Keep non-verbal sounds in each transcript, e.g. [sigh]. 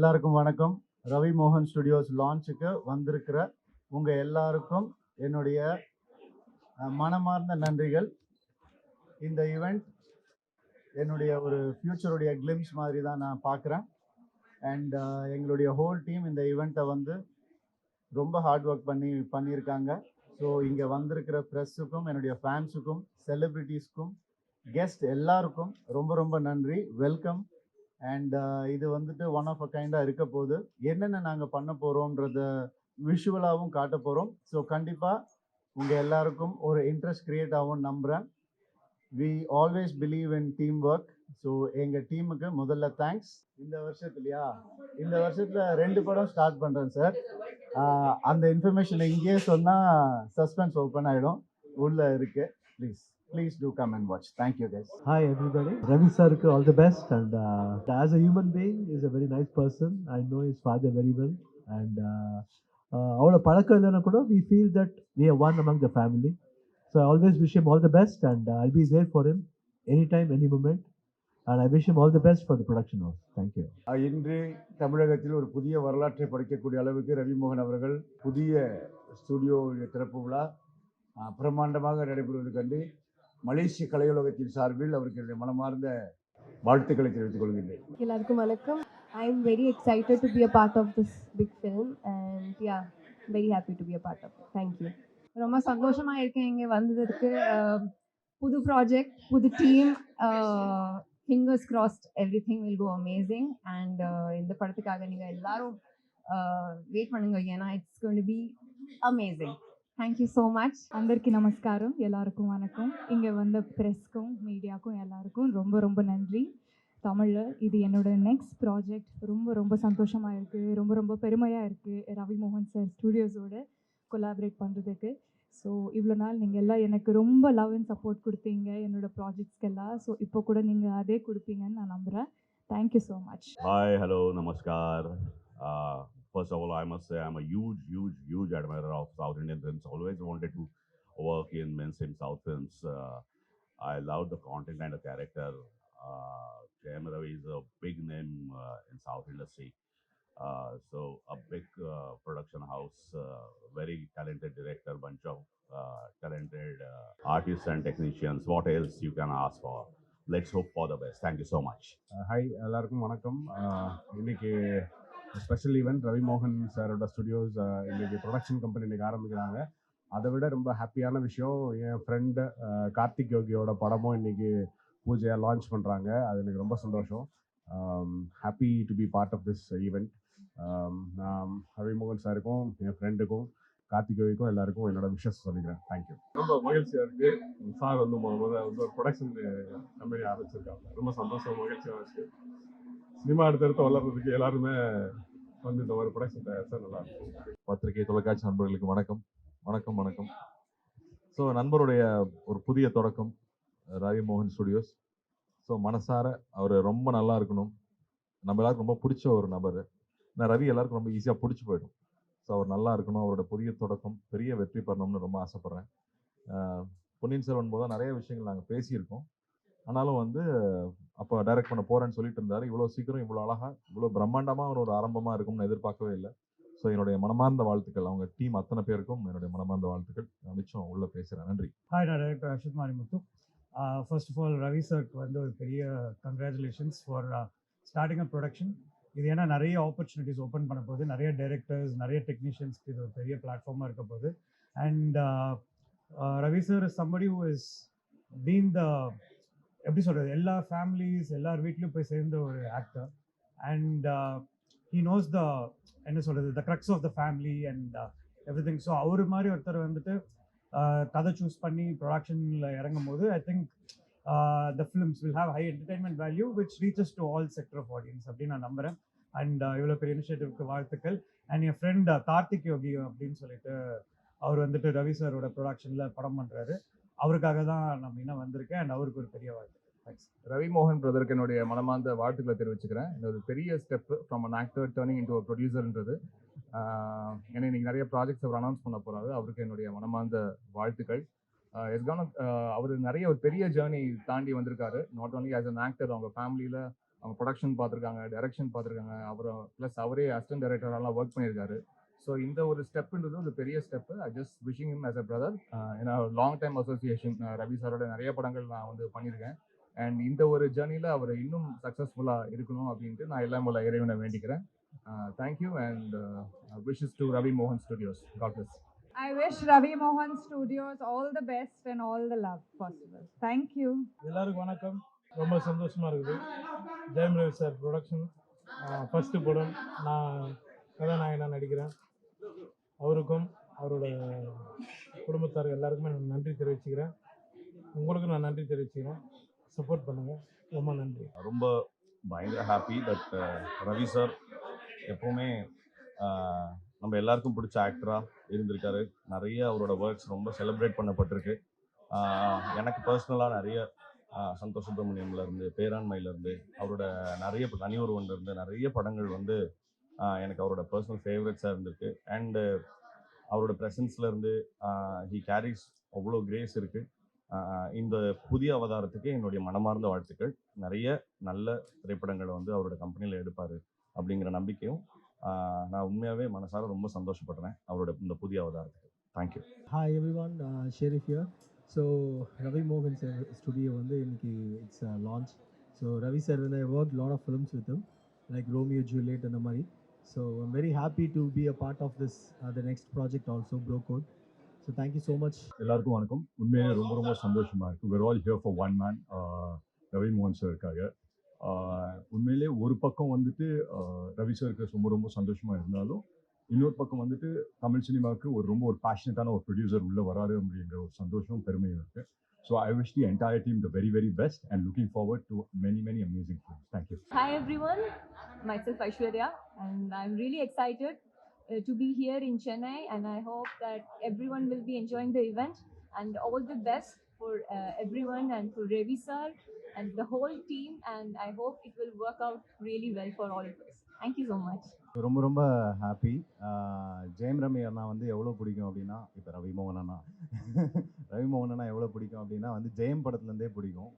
எல்லாருக்கும் வணக்கம். ரவி மோகன் ஸ்டுடியோஸ் லான்ச்சுக்கு வந்திருக்கிற உங்கள் எல்லாருக்கும் என்னுடைய மனமார்ந்த நன்றிகள். இந்த ஈவெண்ட் என்னுடைய ஒரு ஃப்யூச்சருடைய கிளிம்ஸ் மாதிரி தான் நான் பார்க்குறேன். அண்ட் எங்களுடைய ஹோல் டீம் இந்த ஈவெண்ட்டை வந்து ரொம்ப ஹார்ட் ஒர்க் பண்ணி பண்ணியிருக்காங்க. ஸோ இங்கே வந்திருக்கிற ப்ரெஸ்ஸுக்கும் என்னுடைய ஃபேன்ஸுக்கும் செலிப்ரிட்டிஸ்க்கும் கெஸ்ட் எல்லாருக்கும் ரொம்ப ரொம்ப நன்றி. வெல்கம் அண்ட் uh, இது வந்துட்டு ஒன் ஆஃப் அ கைண்டாக இருக்க போகுது என்னென்ன நாங்கள் பண்ண போகிறோன்றத விஷுவலாகவும் காட்ட போகிறோம் ஸோ கண்டிப்பாக உங்கள் எல்லாருக்கும் ஒரு இன்ட்ரெஸ்ட் க்ரியேட் ஆகும் நம்புகிறேன் we always believe in team work so எங்கள் டீமுக்கு முதல்ல தேங்க்ஸ் இந்த வருஷத்துலையா? இந்த வருஷத்தில் ரெண்டு படம் ஸ்டார்ட் பண்ணுறேன் சார் அந்த இன்ஃபர்மேஷனை இங்கேயே சொன்னால் சஸ்பென்ஸ் ஓப்பன் ஆகிடும் உள்ளே இருக்கு please please do come and watch thank you guys Hi everybody. Ravi sir, all the best. And uh, as a human being, he's a very nice person. I know his father very well. And uh, uh, அவரோட பழக்கம் இல்லைன்னா கூட we feel that we are one among the family. So I always wish him all the best and uh, I'll be there for him anytime, any moment. And I wish him all the best for the production house. Thank you. அஹ் இன்று தமிழகத்தில் ஒரு புதிய வரலாற்றை படைக்கக்கூடிய அளவுக்கு ரவிமோகன் அவர்கள் புதிய studio திறப்பு விழா பிரம்மாண்டமாக நடைபெறுவது கண்டு மலேசிய கலையுலகத்தின் சார்பில் அவருக்கு மனமார்ந்த வாழ்த்துக்களை தெரிவித்துக் கொள்கின்றேன். எல்லாருக்கும் வணக்கம். I am very excited to be a part of this big film and yeah very happy to be a part of thank you ரொம்ப சந்தோஷமா இருக்கேன் இங்கே வந்ததுக்கு. புது ப்ராஜெக்ட் புது team fingers crossed everything will go amazing and இந்த படத்துக்காக நீங்கள் எல்லாரும் வெயிட் பண்ணுங்க. ஏன்னா it's going be amazing thank you so much அந்தருக்கு நமஸ்காரம் எல்லாருக்கும் வணக்கம் இங்கே வந்த ப்ரெஸ்க்கும் மீடியாக்கும் எல்லாருக்கும் ரொம்ப ரொம்ப நன்றி தமிழில் இது என்னோடய நெக்ஸ்ட் ப்ராஜெக்ட் ரொம்ப ரொம்ப சந்தோஷமாக இருக்குது ரொம்ப ரொம்ப பெருமையாக இருக்குது ரவி மோகன் சார் ஸ்டூடியோஸோட கொலாபரேட் பண்ணுறதுக்கு ஸோ இவ்வளோ நாள் நீங்கள் எல்லாம் எனக்கு ரொம்ப லவ் அண்ட் சப்போர்ட் கொடுத்தீங்க என்னோடய ப்ராஜெக்ட்ஸ்க்கெல்லாம் ஸோ இப்போ கூட நீங்கள் அதே கொடுப்பீங்கன்னு நான் நம்புகிறேன் thank you so much hi hello namaskar Uh, first of all, I must say I'm a huge, huge, huge admirer of South Indian films. Always wanted to work in mainstream South films. Uh, I love the content and the character. Uh, Jayam Ravi is a big name uh, in South industry. Uh, so a big uh, production house, uh, very talented director, bunch of uh, talented uh, artists and technicians. What else you can ask for? Let's hope for the best. Thank you so much. Hi எல்லாருக்கும் வணக்கம் அஹ் இன்னைக்கு special event Ravi Mohan சாரோட studios இன்னைக்கு production company இன்னைக்கு ஆரம்பிக்கிறாங்க. அதை விட ரொம்ப ஹாப்பியான விஷயம் என் ஃப்ரெண்டு கார்த்திக் யோகியோட படமும் இன்னைக்கு பூஜையாக லான்ச் பண்ணுறாங்க அது எனக்கு ரொம்ப சந்தோஷம். Happy to be part of this event நான் ரவிமோகன் சாருக்கும் என் ஃப்ரெண்டுக்கும் கார்த்திக் யோகிக்கும் எல்லாருக்கும் என்னோட விஷஸ் சொல்லிக்கிறேன். தேங்க்யூ ரொம்ப மகிழ்ச்சியாக இருக்கு. சார் வந்து முதல்ல வந்து ஒரு ப்ரொடக்ஷன் கம்பெனி ஆரம்பிச்சிருக்காங்க. ரொம்ப சந்தோஷம் மகிழ்ச்சியாக இருக்கு. சினிமா அடுத்தடுத்து வளர்றதுக்கு எல்லாருமே வந்து இந்த மாதிரி ப்ரொடக்ஷன் தயாரிச்சா நல்லா இருக்கும். பத்திரிகை தொலைக்காட்சி நண்பர்களுக்கு வணக்கம். வணக்கம் வணக்கம். ஸோ நண்பருடைய ஒரு புதிய தொடக்கம் ரவி மோகன் ஸ்டுடியோஸ் ஸோ மனசார அவர் ரொம்ப நல்லா இருக்கணும். நம்ம எல்லாருக்கும் ரொம்ப பிடிச்ச ஒரு நபர். நான் ரவி எல்லாருக்கும் ரொம்ப ஈஸியாக பிடிச்சி போயிடும். ஸோ அவர் நல்லா இருக்கணும். அவரோட புதிய தொடக்கம் பெரிய வெற்றி பெறணும்னு ரொம்ப ஆசைப்பட்றேன். பொன்னியின் செல்வன் போது நிறைய விஷயங்கள் நாங்கள் பேசியிருக்கோம். ஆனாலும் வந்து அப்போ டைரக்ட் பண்ண போறேன்னு சொல்லிட்டு இருந்தார். இவ்வளோ சீக்கிரம் இவ்வளோ அழகா இவ்வளோ பிரம்மாண்டமாக ஒரு ஆரம்பமாக இருக்கும்னு எதிர்பார்க்கவே இல்லை. ஸோ என்னுடைய மனமார்ந்த வாழ்த்துக்கள். அவங்க டீம் அத்தனை பேருக்கும் என்னுடைய மனமார்ந்த வாழ்த்துக்கள். நான் மிச்சம் உள்ள பேசுகிறேன் நன்றி. ஹாய் நான் director Arshad Marimuthu first of all Ravi சருக்கு வந்து ஒரு பெரிய congratulations for starting up production இது ஏன்னா நிறைய ஆப்பர்ச்சுனிட்டிஸ் ஓப்பன் பண்ண போகுது. நிறைய டைரக்டர்ஸ் நிறைய டெக்னீஷியன்ஸ்க்கு இது ஒரு பெரிய பிளாட்ஃபார்மாக இருக்க போகுது. And Ravi sir somebody who is been the எப்படி சொல்கிறது எல்லா ஃபேமிலிஸ் எல்லார் வீட்லேயும் போய் சேர்ந்த ஒரு actor and he knows the என்ன சொல்கிறது the crux of the family and everything so அவர் மாதிரி ஒருத்தர் வந்துட்டு uh, கதை சூஸ் பண்ணி ப்ரொடக்ஷனில் இறங்கும் போது I think the films will have high entertainment value which reaches to all sector of audience அப்படின்னு நான் நம்புகிறேன் அண்ட் uh, இவ்வளோ பெரிய இனிஷியேட்டிவ்க்கு வாழ்த்துக்கள். அண்ட் என் ஃப்ரெண்ட் கார்த்திக் யோகி அப்படின்னு சொல்லிட்டு அவர் வந்துட்டு ரவி சாரோட ப்ரொடக்ஷனில் படம் பண்ணுறாரு அவருக்காக தான் நம்ம இன்னும் வந்திருக்கேன். அண்ட் அவருக்கு ஒரு பெரிய வாழ்த்து. ரவி மோகன் பிரதருக்கு என்னுடைய மனமார்ந்த வாழ்த்துக்களை தெரிவிச்சுக்கிறேன். இது ஒரு பெரிய step from an actor turning into ஒரு ப்ரொடியூசர்ன்றது ஏன்னா இன்னைக்கு நிறைய ப்ராஜெக்ட்ஸ் அவர் அனௌன்ஸ் பண்ண போறாரு. அவருக்கு என்னுடைய மனமார்ந்த வாழ்த்துக்கள். எஸ்கான அவர் நிறைய ஒரு பெரிய ஜேர்னி தாண்டி வந்திருக்காரு. Not only as an actor அவங்க ஃபேமிலியில் அவங்க ப்ரொடக்ஷன் பார்த்துருக்காங்க டைரக்ஷன் பார்த்துருக்காங்க. அப்புறம் ப்ளஸ் அவரே அசிஸ்டன்ட் டைரக்டரெல்லாம் ஒர்க் பண்ணியிருக்காரு. ஸோ இந்த ஒரு ஸ்டெப்புன்றது ஒரு பெரிய step. I just wishing him as a brother ஏன்னா லாங் டைம் அசோசியேஷன் ரவி சாரோட நிறைய படங்கள் நான் வந்து பண்ணியிருக்கேன். அண்ட் இந்த ஒரு ஜேர்னியில் அவர் இன்னும் சக்ஸஸ்ஃபுல்லாக இருக்கணும் அப்படின்ட்டு நான் எல்லாம் உள்ள இறைவனை வேண்டிக்கிறேன். Thank you and wishes to Ravi மோகன் studios god bless I wish Ravi Mohan Studios all the best and all the love possible. Thank you. எல்லாருக்கும் வணக்கம். ரொம்ப சந்தோஷமா இருக்குது. Jayam Ravi sir production first படம் நான் கதாநாயகனாக நடிக்கிறேன். அவருக்கும் அவரோட குடும்பத்தார் எல்லாருக்குமே நான் நன்றி தெரிவிச்சுக்கிறேன். உங்களுக்கும் நான் நன்றி தெரிவிச்சுக்கிறேன். சப்போர்ட் பண்ணுங்கள் ரொம்ப நன்றி. ரொம்ப பயங்கர happy that uh, Ravi sir எப்போவுமே uh, நம்ம எல்லாருக்கும் பிடிச்ச ஆக்டராக இருந்திருக்காரு. நிறைய அவரோட ஒர்க்ஸ் ரொம்ப செலிப்ரேட் பண்ணப்பட்டிருக்கு. Uh, எனக்கு பர்சனலாக நிறைய சந்தோஷ் சுப்ரமணியம்ல இருந்து பேராண்மையில அவரோட நிறைய தனியொருவன்லேருந்து தனி நிறைய படங்கள் வந்து எனக்கு அவரோட பர்சனல் ஃபேவரட்ஸாக இருந்திருக்கு. அண்டு அவரோட ப்ரெசன்ஸ்லேருந்து ஹி கேரிஸ் அவ்வளோ கிரேஸ் இருக்குது இந்த புதிய அவதாரத்துக்கு என்னுடைய மனமார்ந்த வாழ்த்துக்கள். நிறைய நல்ல திரைப்படங்களை வந்து அவரோட கம்பெனியில் எடுப்பார் அப்படிங்கிற நம்பிக்கையும் நான் உண்மையாகவே மனசார ரொம்ப சந்தோஷப்படுறேன் அவரோட இந்த புதிய அவதாரத்துக்கு. Thank you hi everyone Sherif you so Ravi மோகன் சார் ஸ்டுடியோ வந்து இன்னைக்கு it's launch so Ravi sir வந்து and I worked lot of with like him, like அந்த மாதிரி. So I'm very happy to be a part of this the next project also bro code so thank you so much எல்லாருக்கும் வணக்கம். உண்மையிலே ரொம்ப ரொம்ப சந்தோஷமாக இருக்குது we're all here for one man uh, Ravi மோகன் சாருக்காக uh, உண்மையிலே ஒரு பக்கம் வந்துட்டு uh, ரவி சாருக்கு ரொம்ப ரொம்ப சந்தோஷமாக இருந்தாலும் இன்னொரு பக்கம் வந்துட்டு தமிழ் சினிமாவுக்கு ஒரு ரொம்ப ஒரு பேஷனட்டான ஒரு ப்ரொடியூசர் உள்ளே வராரு அப்படிங்கிற ஒரு சந்தோஷம் பெருமையும் இருக்குது So I wish the entire team the very, very best and looking forward to many, many amazing films. Thank you. Hi, everyone. Myself, Aishwarya, and I'm really excited uh, to be here in Chennai. And I hope that everyone will be enjoying the event and all the best for uh, everyone and for Revi sir and the whole team. And I hope it will work out really well for all of us. Thank you so much. ரொம்ப ரொம்ப happy Jayam Ravi அண்ணா வந்து எவ்வளோ பிடிக்கும் அப்படின்னா இப்போ ரவி மோகன் அண்ணா [laughs] ரவி மோகன் அண்ணா எவ்வளோ பிடிக்கும் அப்படின்னா வந்து ஜெயம் படத்துலேருந்தே பிடிக்கும்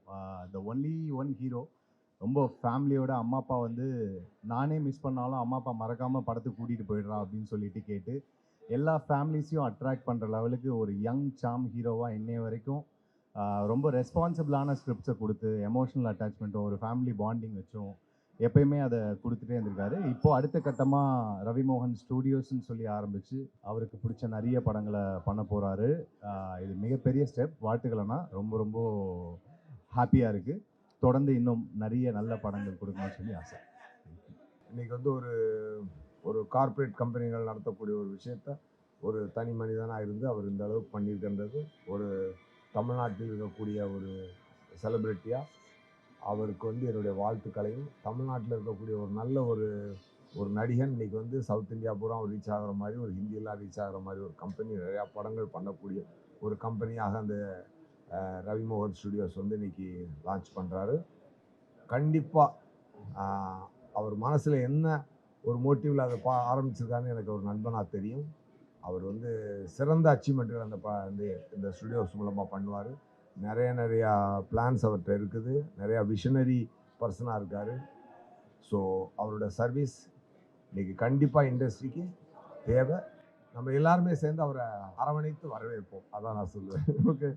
த ஒன்லி ஒன் ஹீரோ ரொம்ப ஃபேமிலியோட அம்மா அப்பா வந்து நானே மிஸ் பண்ணாலும் அம்மா அப்பா மறக்காமல் படத்துக்கு கூட்டிகிட்டு போயிடுறா அப்படின்னு சொல்லிட்டு கேட்டு எல்லா ஃபேமிலிஸையும் அட்ராக்ட் பண்ணுற லெவலுக்கு ஒரு யங் சாம் ஹீரோவாக இன்னைய வரைக்கும் ரொம்ப ரெஸ்பான்சிபிளான ஸ்கிரிப்ட்ஸை கொடுத்து எமோஷனல் அட்டாச்மெண்ட்டும் ஒரு ஃபேமிலி பாண்டிங் வச்சும் எப்பயுமே அதை கொடுத்துட்டே இருந்திருக்காரு. இப்போது அடுத்த கட்டமாக ரவிமோகன் ஸ்டூடியோஸ்ன்னு சொல்லி ஆரம்பித்து அவருக்கு பிடிச்ச நிறைய படங்களை பண்ண போகிறாரு இது மிகப்பெரிய ஸ்டெப் வாழ்த்துக்களைனா ரொம்ப ரொம்ப ஹாப்பியாக இருக்குது தொடர்ந்து இன்னும் நிறைய நல்ல படங்கள் கொடுக்கணும்னு சொல்லி ஆசை. இன்றைக்கி வந்து ஒரு ஒரு கார்ப்பரேட் கம்பெனிகள் நடத்தக்கூடிய ஒரு விஷயத்த ஒரு தனி மனிதனாக இருந்து அவர் இந்த அளவுக்கு பண்ணியிருக்கின்றது ஒரு தமிழ்நாட்டில் இருக்கக்கூடிய ஒரு செலிப்ரிட்டியாக அவருக்கு வந்து என்னுடைய வாழ்த்துக்களையும் தமிழ்நாட்டில் இருக்கக்கூடிய ஒரு நல்ல ஒரு ஒரு நடிகன் இன்னைக்கு வந்து சவுத் இந்தியா பூரா ரீச் ஆகிற மாதிரி ஒரு ஹிந்தியெல்லாம் ரீச் ஆகிற மாதிரி ஒரு கம்பெனி நிறையா படங்கள் பண்ணக்கூடிய ஒரு கம்பெனியாக அந்த ரவிமோகன் ஸ்டுடியோஸ் வந்து இன்னைக்கு லான்ச் பண்ணுறாரு கண்டிப்பாக அவர் மனசில் என்ன ஒரு மோட்டிவில் அதை பா ஆரம்பிச்சிருக்காருன்னு எனக்கு ஒரு நண்பனாக தெரியும். அவர் வந்து சிறந்த அச்சீவ்மெண்ட்டுகள் அந்த ப இந்த இந்த ஸ்டுடியோஸ் மூலமாக பண்ணுவார். நிறைய நிறையா பிளான்ஸ் அவர்கிட்ட இருக்குது. நிறையா விஷனரி பர்சனாக இருக்கார். ஸோ அவரோட சர்வீஸ் இன்றைக்கி கண்டிப்பாக இண்டஸ்ட்ரிக்கு தேவை. நம்ம எல்லாருமே சேர்ந்து அவரை அரவணைத்து வரவேற்போம். அதான் நான் சொல்லுவேன். [laughs] ஓகே